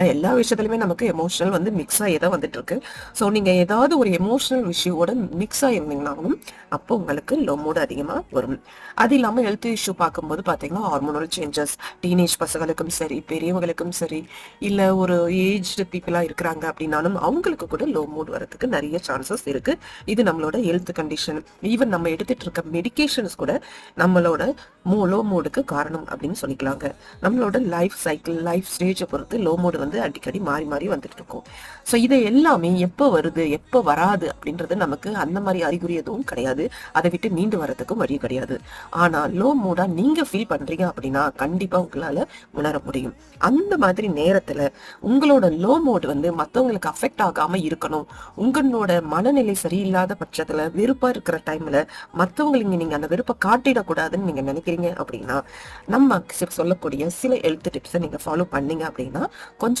எல்லா விஷயத்துலையுமே நமக்கு எமோஷனல் வந்து மிக்ஸ் ஆகி தான் வந்துட்டு இருக்கு ஸோ நீங்க ஏதாவது ஒரு எமோஷனல் விஷயோட மிக்ஸ் ஆகிருந்தீங்கனாலும் அப்போ உங்களுக்கு லோ மூட் அதிகமாக வரும். அது இல்லாமல் ஹெல்த் இஷ்யூ பார்க்கும்போது பார்த்தீங்கன்னா ஹார்மோனல் சேஞ்சஸ் டீனேஜ் பசங்களுக்கும் சரி பெரியவங்களுக்கும் சரி இல்லை ஒரு ஏஜ்டு பீப்புளாக இருக்கிறாங்க அப்படின்னாலும் அவங்களுக்கு கூட லோ மூட் வரதுக்கு நிறைய சான்சஸ் இருக்கு. இது நம்மளோட ஹெல்த் கண்டிஷன் ஈவன் நம்ம எடுத்துட்டு இருக்க மெடிகேஷன்ஸ் கூட நம்மளோட மூ லோ மோடுக்கு காரணம் அப்படின்னு சொல்லிக்கலாங்க. நம்மளோட லைஃப் சைக்கிள் லைஃப் ஸ்டேஜை பொறுத்து லோ மோடு வந்து அடிக்கடி மாறி மாறி வந்துட்டு இருக்கும். ஸோ இதை எல்லாமே எப்போ வருது எப்போ வராது அப்படின்றது நமக்கு அந்த மாதிரி அறிகுறி எதுவும் கிடையாது. அதை விட்டு மீண்டு வரதுக்கும் வழி கிடையாது. ஆனா லோ மூடா நீங்க ஃபீல் பண்றீங்க அப்படின்னா கண்டிப்பா உங்களால உணர முடியும். அந்த மாதிரி நேரத்துல உங்களோட லோ மோடு வந்து மத்தவங்களுக்கு அஃபெக்ட் ஆகாம இருக்கணும். உங்களோட மனநிலை சரியில்லாத பட்சத்துல வெறுப்பாக இருக்கிற டைம்ல மற்றவங்களுக்கு நீங்க அந்த வெறுப்பை காட்டிடக்கூடாதுன்னு நீங்க நினைக்கிறீங்க அப்படின்னா நம்ம சொல்லக்கூடிய சில எழுத்து டிப்ஸை நீங்க ஃபாலோ பண்ணீங்க அப்படின்னா கொஞ்சம்